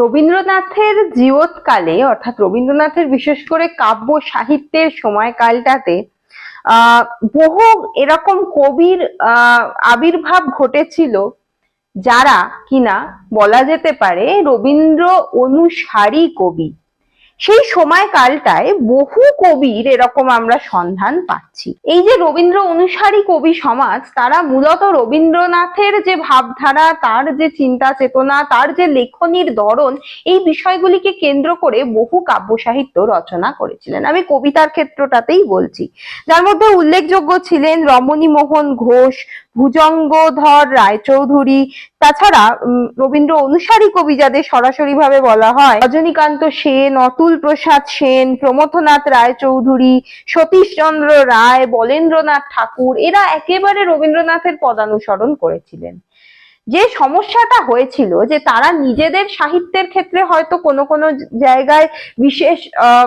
রবীন্দ্রনাথের জীবৎকালে, অর্থাৎ রবীন্দ্রনাথের বিশেষ করে কাব্য সাহিত্যের সময়কালটাতে বহু এরকম কবির আবির্ভাব ঘটেছিল যারা কিনা বলা যেতে পারে রবীন্দ্র অনুসারী কবি। সেই সময়কালটায় বহু কবির এরকম আমরা সন্ধান পাচ্ছি। এই যে রবীন্দ্র অনুসারী কবি সমাজ, তারা মূলত রবীন্দ্রনাথের যে ভাবধারা, তার যে চিন্তা চেতনা তার যে লেখনির ধরন, এই বিষয়গুলিকে কেন্দ্র করে বহু কাব্য সাহিত্য রচনা করেছিলেন। আমি কবিতার ক্ষেত্রটাতেই বলছি। যার মধ্যে উল্লেখযোগ্য ছিলেন রমণী মোহন ঘোষ ভুজঙ্গধর রায়চৌধুরী। তাছাড়া রবীন্দ্র অনুসারী কবি যাদের সরাসরি ভাবে বলা হয়, রজনীকান্ত সেন, অতুল প্রসাদ সেন, প্রমথনাথ রায়চৌধুরী, সতীশচন্দ্র রায়, বলেন্দ্রনাথ ঠাকুর, এরা একেবারে রবীন্দ্রনাথের পদানুসরণ করেছিলেন। যে সমস্যাটা হয়েছিল যে তারা নিজেদের সাহিত্যের ক্ষেত্রে হয়তো কোনো কোনো জায়গায় বিশেষ, আহ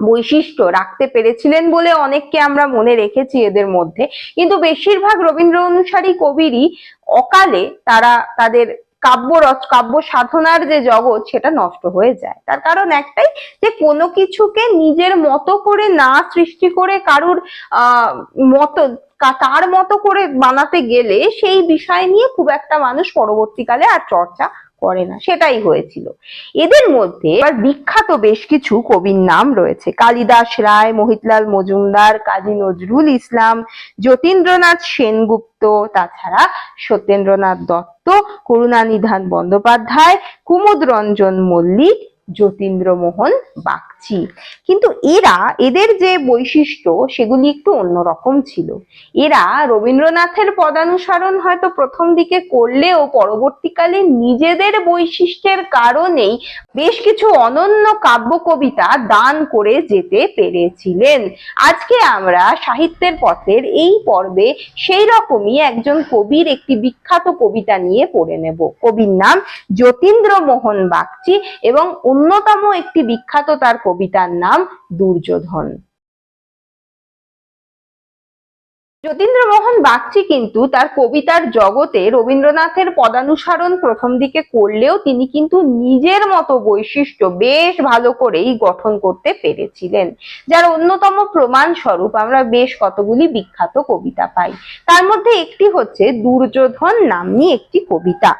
বৈশিষ্ট্য রাখতে পেরেছিলেন বলে অনেককে আমরা মনে রেখেছি এদের মধ্যে। কিন্তু বেশিরভাগ রবীন্দ্র অনুসারী কবিরই অকালে তারা তাদের কাব্য রচ, কাব্য সাধনার যে জগৎ, সেটা নষ্ট হয়ে যায়। তার কারণ একটাই যে, কোনো কিছুকে নিজের মতো করে না সৃষ্টি করে কারুর আহ মতো তার মতো করে বানাতে গেলে সেই বিষয় নিয়ে খুব একটা মানুষ পরবর্তীকালে আর চর্চা করে না, সেটাই হয়েছিল। এদের মধ্যে বিখ্যাত বেশ কিছু কবির নাম রয়েছে। কালিদাস রায়, মোহিতলাল মজুমদার, কাজী নজরুল ইসলাম, যতীন্দ্রনাথ সেনগুপ্ত, তাছাড়া সত্যেন্দ্রনাথ দত্ত, করুণানিধান বন্দ্যোপাধ্যায় কুমুদ রঞ্জন মল্লিক, যতীন্দ্রমোহন বাগচি কিন্তু এরা, এদের যে বৈশিষ্ট্য, সেগুলি একটু অন্যরকম ছিল। এরা রবীন্দ্রনাথের পদানুসরণ হয়তো প্রথম দিকে করলেও পরবর্তীকালে নিজেদের বৈশিষ্ট্যের কারণেই বেশ কিছু অনন্য কাব্য কবিতা দান করে যেতে পেরেছিলেন। আজকে আমরা সাহিত্যের পথের এই পর্বে সেই রকমই একজন কবির একটি বিখ্যাত কবিতা নিয়ে পড়ে নেব। কবির নাম যতীন্দ্র মোহন বাগচি এবং অন্যতম একটি বিখ্যাত তার কবিতার নাম দুর্যোধন। যতীন্দ্রমোহন বাগচি কিন্তু তার কবিতার জগতে রবীন্দ্রনাথের পদানুসরণ প্রথম দিকে করলেও তিনি কিন্তু নিজের মতো বৈশিষ্ট্য বেশ ভালো করেই গঠন করতে পেরেছিলেন, যার অন্যতম প্রমাণ স্বরূপ আমরা বেশ কতগুলি বিখ্যাত কবিতা পাই। তার মধ্যে একটি হচ্ছে দুর্যোধন নাম্নী একটি কবিতা।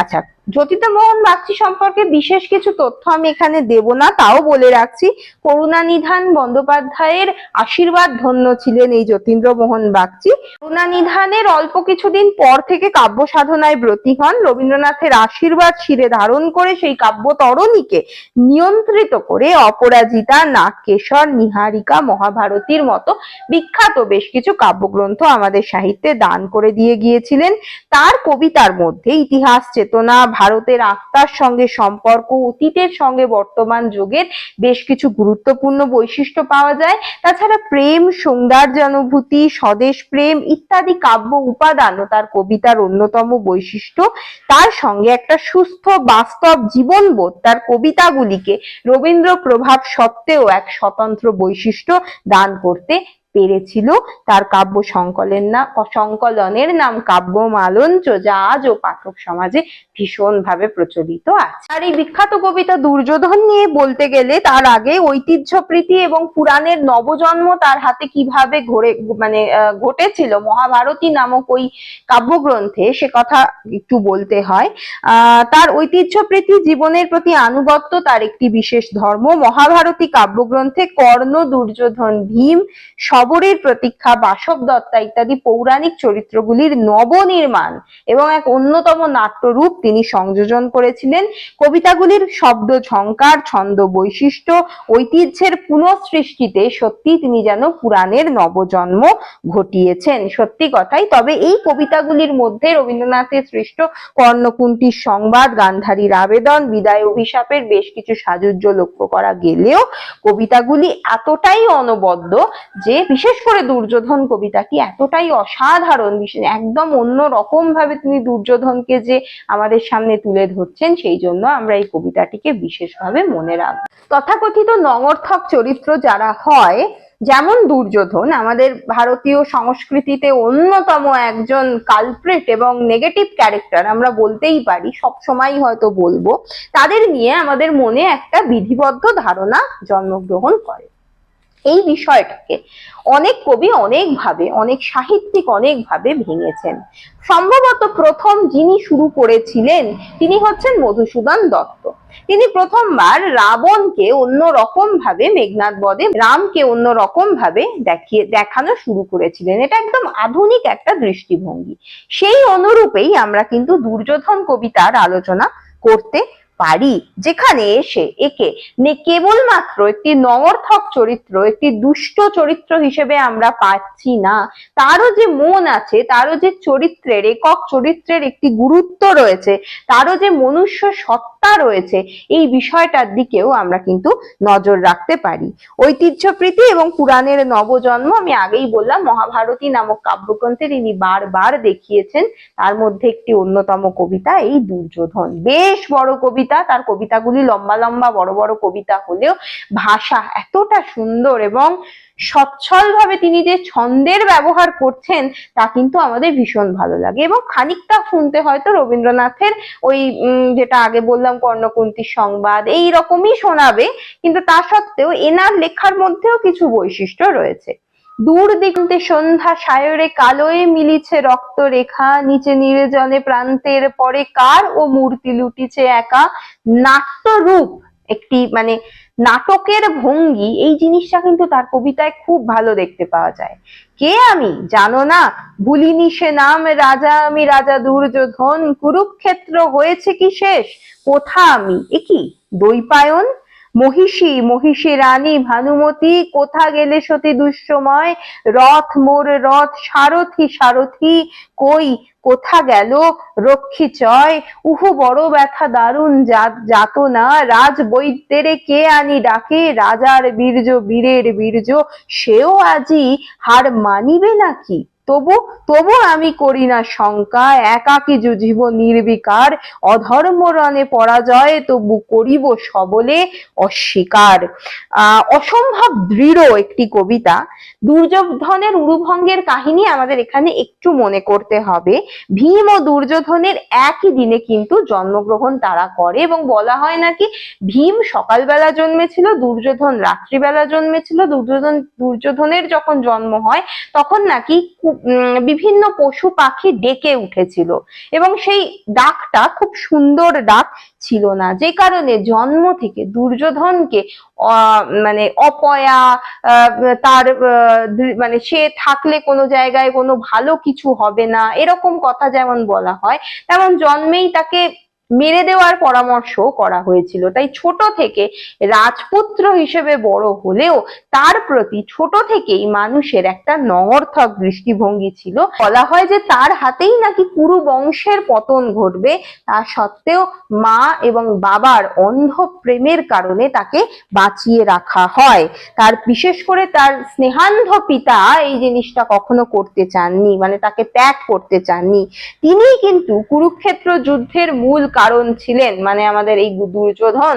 আচ্ছা জ্যোতির্মোহন বাগচি সম্পর্কে বিশেষ কিছু তথ্য আমি এখানে দেব না, তাও বলে রাখছি, করুণানিধান বন্দ্যোপাধ্যায়ের আশীর্বাদ ধন্য ছিলেন এই যতীন্দ্রমোহন বাগচি। করুণানিধানের অল্প কিছুদিন পর থেকে কাব্য সাধনায় ব্রতী হন, রবীন্দ্রনাথের আশীর্বাদ শিরে ধারণ করে সেই কাব্য তরণীকে নিয়ন্ত্রিত করে অপরাজিতা, নাগকেশর, নিহারিকা, মহাভারতীর মতো বিখ্যাত বেশ কিছু কাব্যগ্রন্থ আমাদের সাহিত্যে দান করে দিয়ে গিয়েছিলেন। তার কবিতার মধ্যে ইতিহাস, চেতনা ভারতের আত্মার সঙ্গে সম্পর্ক, অতীতের সঙ্গে বর্তমান যুগের বেশ কিছু গুরুত্বপূর্ণ বৈশিষ্ট্য পাওয়া যায়। তাছাড়া প্রেম, সৌন্দর্যানুভূতি, স্বদেশ প্রেম ইত্যাদি কাব্য উপাদানও তার কবিতার অন্যতম বৈশিষ্ট্য। তার সঙ্গে একটা সুস্থ, বাস্তব জীবনবোধ তার কবিতাগুলিকে রবীন্দ্র প্রভাব সত্ত্বেও এক স্বতন্ত্র বৈশিষ্ট্য দান করতে পেরেছিল, তার কাব্য সংকলনের নাম সংকলনের নাম কাব্য মালঞ্চ যা আজও পাঠক সমাজে ভীষণ ভাবে প্রচলিত আছে। আর এই বিখ্যাত কবিতা দুর্যোধন নিয়ে বলতে গেলে তার আগে ঐতিহ্যপ্রীতি এবং পুরাণের নবজন্ম তার হাতে কীভাবে ঘরে মানে ঘটেছিল, মহাভারতী নামক ওই কাব্যগ্রন্থে, সে কথা একটু বলতে হয়। তার ঐতিহ্যপ্রীতি জীবনের প্রতি আনুগত্য, তার একটি বিশেষ ধর্ম, মহাভারতী কাব্যগ্রন্থে কর্ণ, দুর্যোধন, ভীম শবরের প্রতীক্ষা, বাসব দত্তা ইত্যাদি পৌরাণিক চরিত্রগুলির নবনির্মাণ এবং এক অন্যতম নাট্যরূপ তিনি সংযোজন করেছিলেন। কবিতাগুলির শব্দ, ঝংকার, ছন্দ বৈশিষ্ট্য, ঐতিহ্যের পুনঃসৃষ্টিতে সত্যি তিনি যেন পুরাণের নবজন্ম ঘটিয়েছেন। সত্যি কথাই, তবে এই কবিতাগুলির মধ্যে রবীন্দ্রনাথের সৃষ্ট কর্ণকুন্তির সংবাদ, গান্ধারীর আবেদন, বিদায় অভিশাপের বেশ কিছু সাজুজ্য লক্ষ্য করা গেলেও কবিতাগুলি এতটাই অনবদ্য যে বিশেষ করে দুর্যোধন কবিতাটি এতটাই অসাধারণ একদম অন্য রকম ভাবে তিনি দুর্যোধনকে যে আমাদের সামনে তুলে ধরছেন, সেই জন্য আমরা এই কবিতাটিকে বিশেষভাবে মনে রাখব। তথাকথিত নঙর্থক চরিত্র যারা হয়, যেমন দুর্যোধন, আমাদের ভারতীয় সংস্কৃতিতে অন্যতম একজন কালপ্রেট এবং নেগেটিভ ক্যারেক্টার আমরা বলতেই পারি সব সময় হয়তো বলব, তাদের নিয়ে আমাদের মনে একটা বিধিবদ্ধ ধারণা জন্মগ্রহণ করে। এই বিষয়টাকে অনেক কবি অনেকভাবে, অনেক সাহিত্যিক অনেকভাবে ভেঙেছেন। সম্ভবত প্রথম যিনি শুরু করেছিলেন তিনি হচ্ছেন মধুসূদন দত্ত। তিনি প্রথমবার রাবণকে অন্য রকম ভাবে মেঘনাথ বদে রামকে অন্য রকম ভাবে দেখিয়ে, দেখানো শুরু করেছিলেন। এটা একদম আধুনিক একটা দৃষ্টিভঙ্গি। সেই অনুরূপেই আমরা কিন্তু দুর্যোধন কবিতার আলোচনা করতে পারি। যেখানে এসে একে কেবলমাত্র একটি নগর্থক চরিত্র, একটি দুষ্ট চরিত্র হিসেবে আমরা পাচ্ছি না। তারও যে মন আছে, তারও যে চরিত্রের, একক চরিত্রের একটি গুরুত্ব রয়েছে, তারও যে মনুষ্য সত্তা রয়েছে। এই বিষয়টার দিকেও আমরা কিন্তু নজর রাখতে পারি। ঐতিহ্যপ্রীতি এবং পুরাণের নবজন্ম, আমি আগেই বললাম, মহাভারতী নামক কাব্যগ্রন্থে তিনি বারবার দেখিয়েছেন। তার মধ্যে একটি অন্যতম কবিতা, এই দুর্যোধন। বেশ বড় কবিতা, তার কবিতাগুলি লম্বা লম্বা, বড় বড় কবিতা হলেও ভাষা এতটা সুন্দর এবং সচ্ছল ভাবে তিনি যে ছন্দের ব্যবহার করছেন, তা কিন্তু আমাদের ভীষণ ভালো লাগে। এবং খানিকটা শুনতে হয়তো রবীন্দ্রনাথের ওই যেটা আগে বললাম, কর্ণকুন্তির সংবাদ, এই রকমই শোনাবে, কিন্তু তা সত্ত্বেও এনার লেখার মধ্যেও কিছু বৈশিষ্ট্য রয়েছে। দূর দিগন্তে সন্ধ্যা সায়রে কালোয় মিলিছে রক্ত রেখা নিচে নির্জনে প্রান্তের পরে কার ও মূর্তি লুটিছে একা। নাট্যরূপ একটি মানে নাটকের ভঙ্গি, এই জিনিসটা কিন্তু তার কবিতায় খুব ভালো দেখতে পাওয়া যায়। কে আমি? জানো না? ভুলিনি সে নাম, রাজা আমি, রাজা দুর্যোধন, কুরুক্ষেত্র হয়েছে কি শেষ? কোথা আমি? এ কি? দৈপায়ন? মহিষী মহিষী রানী, ভানুমতি, কোথা গেলে সতী দুঃসময়? রথ, মোর রথ, সারথি সারথি কই? কোথা গেল? রক্ষী চয়। উহু, বড় ব্যথা দারুণ যাত না। রাজ বৈদ্যেরে কে আনি ডাকে? রাজার বীর্য, বীরের বীর্য, সেও আজি হার মানিবে নাকি? তবু তবু আমি করি না শঙ্কা, একাকি যুঝিব নির্বিকার, অধর্ম রণে পরাজয়, তবু করিব সবলে অস্বীকার। অসম্ভব দৃঢ় একটি কবিতা। দুর্যোধনের উরুভঙ্গের কাহিনী আমাদের এখানে একটু মনে করতে হবে। ভীম ও দুর্যোধনের একই দিনে কিন্তু জন্মগ্রহণ তারা করে এবং বলা হয় নাকি ভীম সকালবেলা জন্মেছিল, দুর্যোধন রাত্রিবেলা জন্মেছিল। দুর্যোধন, দুর্যোধনের যখন জন্ম হয়, তখন নাকি বিভিন্ন পশু পাখি ডেকে উঠেছিল। এবং সেই ডাকটা খুব সুন্দর ডাক ছিল না, যে কারণে জন্ম থেকে দুর্যোধনকে মানে অপয়া তার মানে সে থাকলে কোনো জায়গায় কোনো ভালো কিছু হবে না, এরকম কথা যেমন বলা হয়, তেমন জন্মেই তাকে মেরে দেওয়ার পরামর্শ করা হয়েছিল। তাই ছোট থেকে রাজপুত্র হিসেবে বড় হলেও তার প্রতি ছোট থেকেই মানুষের একটা নগর্থক দৃষ্টিভঙ্গি ছিল। বলা হয় যে তার হাতেই নাকি কুরু বংশের পতন ঘটবে। তা সত্ত্বেও মা এবং বাবার অন্ধ প্রেমের কারণে তাকে বাঁচিয়ে রাখা হয়। তার বিশেষ করে তার স্নেহান্ধ পিতা এই জিনিসটা কখনো করতে চাননি মানে তাকে ত্যাগ করতে চাননি। তিনি কিন্তু কুরুক্ষেত্র যুদ্ধের মূল কারণ ছিলেন মানে আমাদের এই দুর্যোধন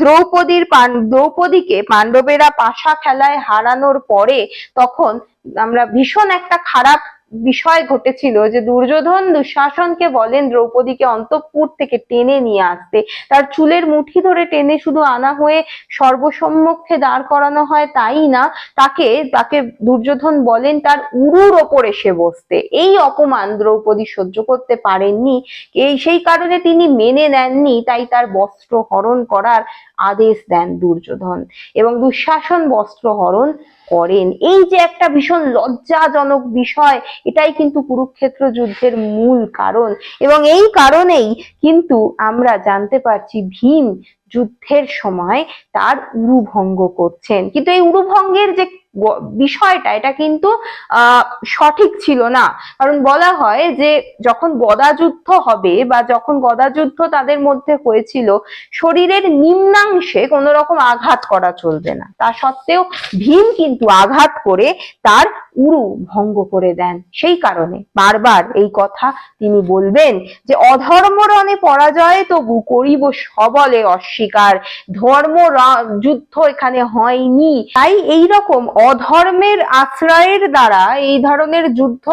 দ্রৌপদীর দ্রৌপদীকে পাণ্ডবেরা পাশা খেলায় হারানোর পরে তখন আমরা ভীষণ একটা খারাপ বিষয় ঘটেছিল যে দুর্যোধন দুঃশাসনকে বলেন দ্রৌপদীকে অন্তঃপুর থেকে টেনে নিয়ে আসতে। তার চুলের মুঠি ধরে টেনে শুধু আনা হয়ে সর্বসম্মুখে দাঁড় করানো হয় তাই না? তাকে তাকে দুর্যোধন বলেন তার উরুর ওপর এসে বসতে। এই অপমান দ্রৌপদী সহ্য করতে পারেননি। এই, সেই কারণে তিনি মেনে নেননি, তাই তার বস্ত্র হরণ করার আদেশ দেন দুর্যোধন। এবং দুঃশাসন বস্ত্র হরণ করেন। এই যে একটা ভীষণ লজ্জাজনক বিষয়, এটাই কিন্তু কুরুক্ষেত্র যুদ্ধের মূল কারণ। এবং এই কারণেই কিন্তু আমরা জানতে পারছি ভীম যুদ্ধের সময় তার উরুভঙ্গ করছেন। কিন্তু এই উরুভঙ্গের যে বিষয়টা, এটা কিন্তু সঠিক ছিল না। কারণ বলা হয় যে, যখন গদা যুদ্ধ হবে বা যখন গদা যুদ্ধ তাদের মধ্যে হয়েছিল, শরীরের নিম্নাংশে কোনো রকম আঘাত করা চলবে না। তা সত্ত্বেও ভীম কিন্তু আঘাত করে তার উরু ভঙ্গ করে দেন। সেই কারণে বারবার এই কথা তিনি বলবেন যে অধর্ম রণে পরাজয় তবু করিব সবলে অস্বীকার। ধর্ম যুদ্ধ এখানে হয়নি। তাই এই রকম অধর্মের আশ্রয়ের দ্বারা এই ধরনের যুদ্ধ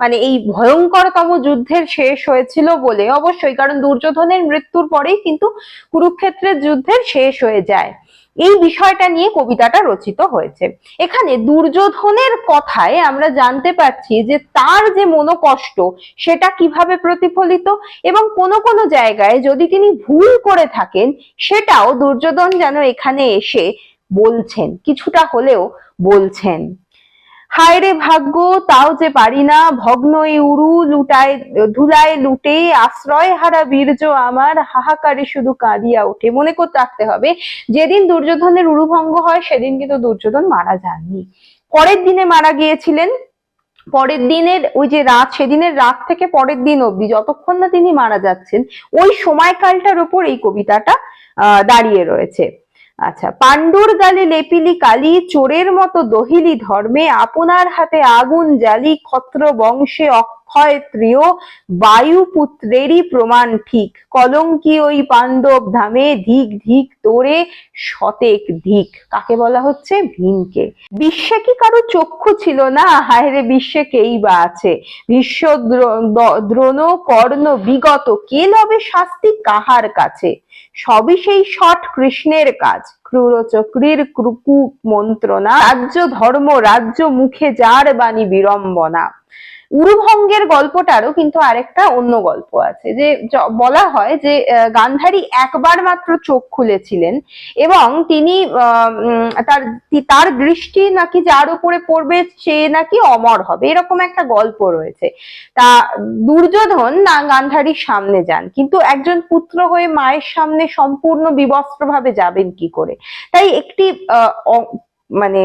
মানে এই ভয়ঙ্করতম যুদ্ধের শেষ হয়েছিল বলে অবশ্যই, কারণ দুর্যোধনের মৃত্যুর পরেই কিন্তু কুরুক্ষেত্রের যুদ্ধের শেষ হয়ে যায়। এই বিষয়টা নিয়ে কবিতাটা রচিত হয়েছে। এখানে দুর্যোধনের কথায় আমরা জানতে পারছি যে তার যে মনোকষ্ট, সেটা কীভাবে প্রতিফলিত এবং কোনো কোনো জায়গায় যদি তিনি ভুল করে থাকেন, সেটাও দুর্যোধন যেন এখানে এসে বলছেন। কিছুটা হলেও বলছেন। হায় রে ভাগ্য, তাও যে পারি না। ভগ্ন উরু লুটায়, ধুলায় লুটে, আশ্রয় হারা বীর্য আমার, হাহাকারে শুধু কাঁদিয়া ওঠে। মনে করতে রাখতে হবে, যেদিন দুর্যোধনের উরুভঙ্গ হয়, সেদিন কিন্তু দুর্যোধন মারা যাননি। পরের দিনে মারা গিয়েছিলেন। পরের দিনের ওই যে রাত, সেদিনের রাত থেকে পরের দিন অবধি যতক্ষণ না তিনি মারা যাচ্ছেন, ওই সময়কালটার উপর এই কবিতাটা দাঁড়িয়ে রয়েছে। আচ্ছা পাণ্ডুর গালে লেপিলি কালি, চোরের মতো দহিলি ধর্মে, আপনার হাতে আগুন জ্বালি ক্ষত্র বংশে অক্ষয় ত্রিয় বায়ুপুত্রেরই প্রমাণ ঠিক। কলঙ্কি ওই পাণ্ডব ধামে ধিক ধিক তোরে শতেক ধিক। কাকে বলা হচ্ছে? ভীমকে। বিশ্বে কি কারও চক্ষু ছিল না? হায় রে বিশ্বে কেই বা আছে? বিশ্ব দ্রোণ, কর্ণ, বিগত কে লবে শাস্তি কাহার কাছে? সবই সেই সৎ কৃষ্ণের কাজ। ক্রুর চক্রীর ক্রুকু মন্ত্রণা, রাজ্য ধর্ম, রাজ্য মুখে যার বাণী বিড়ম্বনা। উরুভঙ্গের গল্পটারও কিন্তু আরেকটা অন্য গল্প আছে, যে বলা হয় যে গান্ধারী একবার মাত্র চোখ খুলেছিলেন এবং তিনি তার তার দৃষ্টি নাকি যার উপরে পড়বে সে নাকি অমর হবে, এরকম একটা গল্প রয়েছে। তা, দুর্যোধন না গান্ধারীর সামনে যান, কিন্তু একজন পুত্র হয়ে মায়ের সামনে সম্পূর্ণ বিবস্ত্র ভাবে যাবেন কি করে? তাই একটি মানে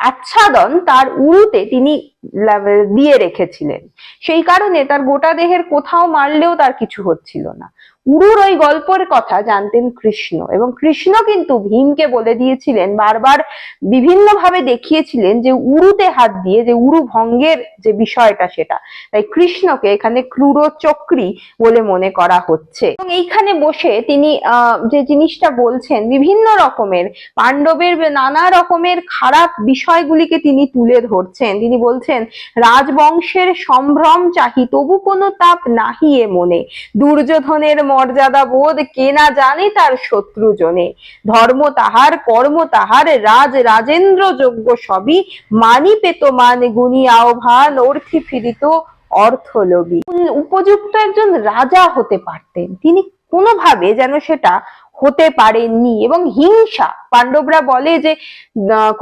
আচ্ছাদন তার উরুতে তিনি দিয়ে রেখেছিলেন। সেই কারণে তার গোটা দেহের কোথাও মারলেও তার কিছু হচ্ছিল না। উরুর ওই গল্পের কথা জানতেন কৃষ্ণ। এবং কৃষ্ণ কিন্তু ভীমকে বলে দিয়েছিলেন, বারবার বিভিন্ন ভাবে দেখিয়েছিলেন যে উরুতে হাত দিয়ে, যে উরু ভঙ্গের যে বিষয়টা সেটা। তাই কৃষ্ণকে এখানে ক্রূর চক্রী বলে মনে করা হচ্ছে। এবং এইখানে বসে তিনি যে জিনিসটা বলছেন, বিভিন্ন রকমের পাণ্ডবের নানা রকমের খারাপ বিষয়গুলিকে তিনি তুলে ধরছেন। তিনি বলছেন, রাজবংশের সম্ভ্রম চাহি, তবু কোনো তাপ নাহি এ মনে। দুর্যোধনের মর্যাদা বোধ কে না জানে তার শত্রু জনে। ধর্ম তাহার, কর্ম তাহার, রাজ রাজেন্দ্র যোগ্য সবই। মানি পেত মান গুণী আহ্বান, অর্থি ফিরিত অর্থলোভী। উপযুক্ত একজন রাজা হতে পারতেন। তিনি কোনোভাবে যেন সেটা হতে পারেননি এবং হিংসা, পাণ্ডবরা বলে যে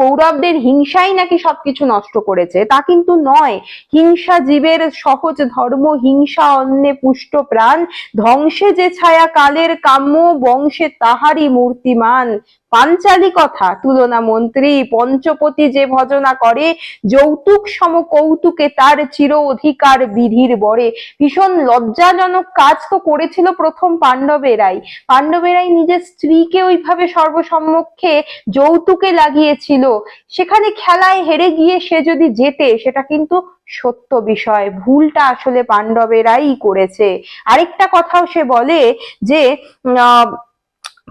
কৌরবদের হিংসাই নাকি সবকিছু নষ্ট করেছে, তা কিন্তু নয়। হিংসা জীবের সহজ ধর্ম, হিংসা অন্নে পুষ্ট প্রাণ, ধ্বংসে যে ছায়া কালের কাম্য, বংশে তাহারই মূর্তিমান। পাঞ্চালি কথা, তুলনা মন্ত্রী, পঞ্চপতি যে ভজনা করে, যৌতুক সম কৌতুকে তার চির অধিকার বিধির বরে। ভীষণ লজ্জাজনক কাজ তো করেছিল প্রথম পাণ্ডবেরাই। পাণ্ডবেরাই নিজের স্ত্রীকে ওইভাবে সর্বসম্মুখে যৌতুকে লাগিয়েছিল। সেখানে খেলায় হেরে গিয়ে সে যদি জেতে, সেটা কিন্তু সত্য বিষয়। ভুলটা আসলে পাণ্ডবেরাই করেছে। আরেকটা কথাও সে বলে যে, আহ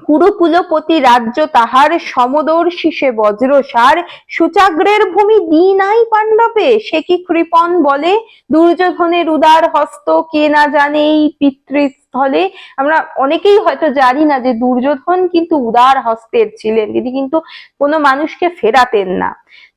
কুরুকুলপতি রাজ্য তাহার সমদর সে বজ্রসার সুচাগ্রের ভূমি দি নাই পাণ্ডবে, সে কি কৃপণ বলে? দুর্যোধনের উদার হস্ত কে না জানে এই পিতৃস্থলে। আমরা অনেকেই হয়তো জানি না যে দুর্যোধন কিন্তু উদার হস্তের ছিলেন, তিনি কিন্তু কোনো মানুষকে ফেরাতেন না।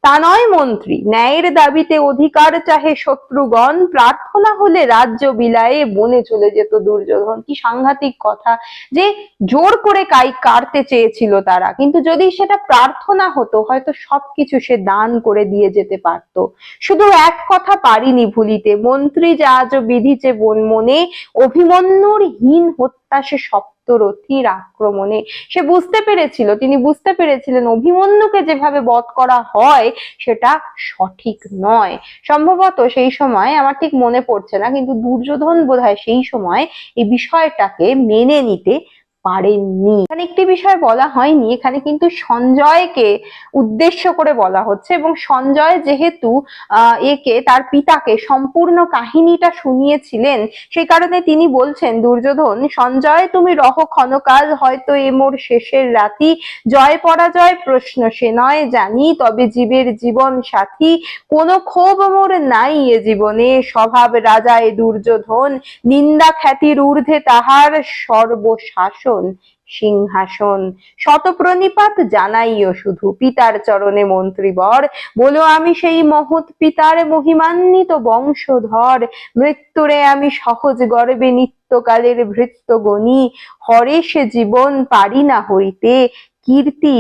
তা নয় মন্ত্রী, ন্যায়ের দাবিতে অধিকার চাহে শত্রুগণ, প্রার্থনা হলে রাজ্য বিলায়ে বনে চলে যেত দুর্যোধন। কি সাংঘাতিক কথা যে জোর করে কাই কাটতে চেয়েছিল তারা। কিন্তু যদি সেটা প্রার্থনা হতো, হয়তো সবকিছু সে দান করে দিয়ে যেতে পারতো। শুধু এক কথা পারিনি ভুলিতে, মন্ত্রী যা আজও বিধিছে বন মনে, অভিমন্যুর হীন হত্যা সে সপ্তরথীর আক্রমণে। সে বুঝতে পেরেছিল, তিনি বুঝতে পেরেছিলেন অভিমন্যুকে যেভাবে বধ করা হয়, সেটা সঠিক নয়। সম্ভবত সেই সময়, আমার ঠিক মনে পড়ছে না, কিন্তু দুর্যোধন বোধহয় সেই সময় এই বিষয়টাকে মেনে নিতে পারেননি। এখানে একটি বিষয় বলা হয়নি, এখানে কিন্তু সঞ্জয়কে উদ্দেশ্য করে বলা হচ্ছে এবং সঞ্জয় যেহেতু একে তার পিতাকে সম্পূর্ণ কাহিনীটা শুনিয়েছিলেন, সেই কারণে তিনি বলছেন, দুর্যোধন, সঞ্জয়, তুমি রহ ক্ষণকাল, হয়তো এ মোর শেষের রাতি। জয় পরাজয়, প্রশ্ন সে নয় জানি, তবে জীবের জীবন সাথী। কোনো ক্ষোভ মোর নাই এ জীবনে, স্বভাব রাজা এ দুর্যোধন। নিন্দা খ্যাতির ঊর্ধ্বে তাহার সর্বশাসন সিংহাসন, শতপ্রণিপাত জানাইও শুধু পিতার চরণে মন্ত্রীবর। বলো আমি সেই মহৎ পিতার মহিমান্বিত বংশধর। মৃত্যুরে আমি সহজ গর্বে নিত্যকালের ভৃত্য গণি। হরে সে জীবন পারি না হইতে। কীর্তি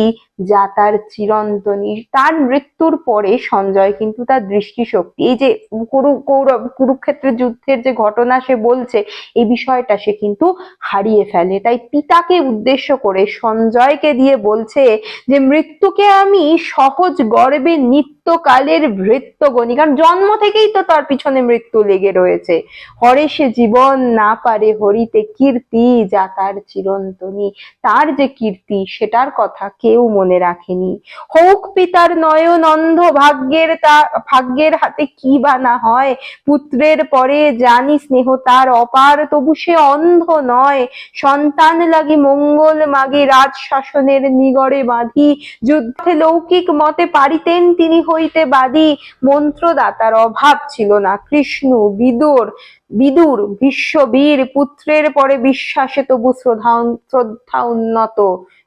যা তার চিরন্তনী, তার মৃত্যুর পরে সঞ্জয় কিন্তু তার দৃষ্টিশক্তি, এই যে কুরু, কৌরব কুরুক্ষেত্রের যুদ্ধের যে ঘটনা সে বলছে, এই বিষয়টা সে কিন্তু হারিয়ে ফেলে। তাই পিতাকে উদ্দেশ্য করে সঞ্জয়কে দিয়ে বলছে যে, মৃত্যুকে আমি সহজ গর্বে নিত্যকালের ভৃত্য গণি কারণ জন্ম থেকেই তো তার পিছনে মৃত্যু লেগে রয়েছে। হরে সে জীবন না পারে হরিতে কীর্তি, যা তার চিরন্তনী। তার যে কীর্তি, সেটার কথা কেউ মনে রাখেনি। হোক পিতার নয়ন অন্ধ ভাগ্যের তা, ভাগ্যের হাতে কি বা না হয়, পুত্রের পরে জানি স্নেহ তার অপার, তবু সে অন্ধ নয়। সন্তান লাগি মঙ্গল মাগে রাজ শাসনের নিগড়ে বাঁধি। যুদ্ধে লৌকিক মতে পারিতেন তিনি হইতে বাদী। মন্ত্রদাতার অভাব ছিল না। কৃষ্ণ, বিদুর বিদুর বিশ্ববীর পুত্রের পরে বিশ্বাসে তবু শ্রদ্ধা শ্রদ্ধা উন্নত।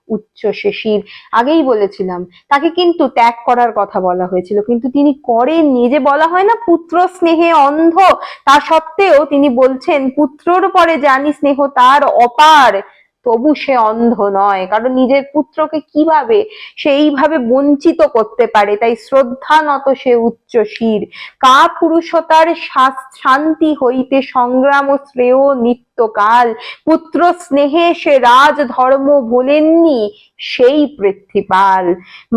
উচ্চ শেষীর আগেই বলেছিলাম। তাকে কিন্তু ত্যাগ করার কথা বলা হয়েছিল। কিন্তু তিনি করেননি যে বলা হয় না, পুত্র স্নেহে অন্ধ, তা সত্ত্বেও তিনি বলছেন, পুত্রর পরে জানি স্নেহ তার অপার, তবু সে অন্ধ নয়। কারণ নিজের পুত্রকে কীভাবে সে এইভাবে বঞ্চিত করতে পারে? তাই শ্রদ্ধা নত সে উচ্চ শির। কা পুরুষতার শান্তি হইতে সংগ্রাম ও শ্রেয় নিত্যকাল পুত্র স্নেহে সে রাজ ধর্ম ভোলেননি, সেই পৃথ্বীপাল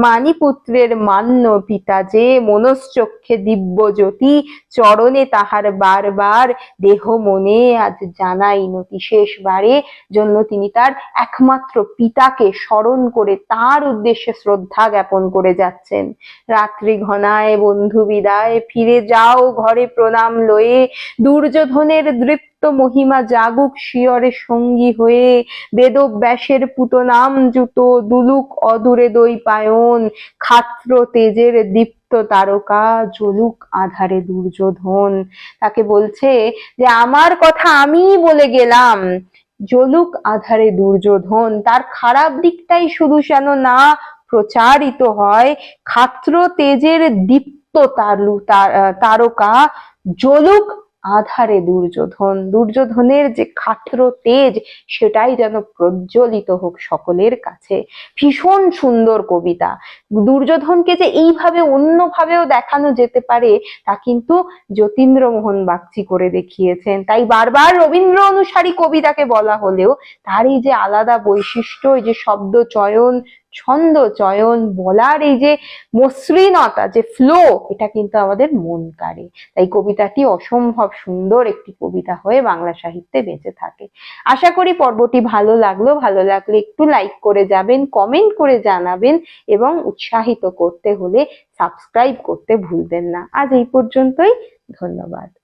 মানি পুত্রের মান্য পিতা যে মনশ্চক্ষে দিব্য জ্যোতি চরণে তাহার বারবার দেহ মনে আজ জানাই নতি শেষবারে, জন্য তিনি তার একমাত্র পিতাকে স্মরণ করে তার উদ্দেশ্যে শ্রদ্ধা জ্ঞাপন করে যাচ্ছেন। রাত্রি ঘনায় বন্ধু বিদায়, ফিরে যাও ঘরে প্রণাম লয়ে। দুর্যোধনের দৃপ্ত মহিমা জাগুক শিয়রে সঙ্গী হয়ে। বেদব্যাসের পুতনাম জুতো, দুলুক অদূরে দই পায়ন। খাত্র তেজের দীপ্ত তারকা জলুক আধারে দুর্যোধন। তাকে বলছে যে, আমার কথা আমিই বলে গেলাম জলুক আধারে দুর্যোধন। তার খারাপ দিকটাই শুধু যেন না প্রচারিত হয় খাত্র তেজের দীপ্ত তারু তার- তারকা জলুক আধারে দুর্যোধন। দুর্যোধনের যে খাত্র তেজ, সেটাই যেন প্রজ্বলিত হোক সকলের কাছে। ভীষণ সুন্দর কবিতা। দুর্যোধনকে যে এইভাবে অন্যভাবেও দেখানো যেতে পারে, তা কিন্তু যতীন্দ্রমোহন বাগচি করে দেখিয়েছেন। তাই বারবার রবীন্দ্র অনুসারী কবিতাকে বলা হলেও তার এই যে আলাদা বৈশিষ্ট্য, এই যে শব্দ চয়ন ছন্দ, চয়ন, বলার এই যে মসৃণতা, যে ফ্লো এটা কিন্তু আমাদের মন কাড়ে। তাই কবিতাটি অসম্ভব সুন্দর একটি কবিতা হয়ে বাংলা সাহিত্যে বেঁচে থাকে। আশা করি পর্বটি ভালো লাগল। ভালো লাগলে একটু লাইক করে যাবেন কমেন্ট করে জানাবেন এবং উৎসাহিত করতে হলে সাবস্ক্রাইব করতে ভুলবেন না। আজ এই পর্যন্তই। ধন্যবাদ।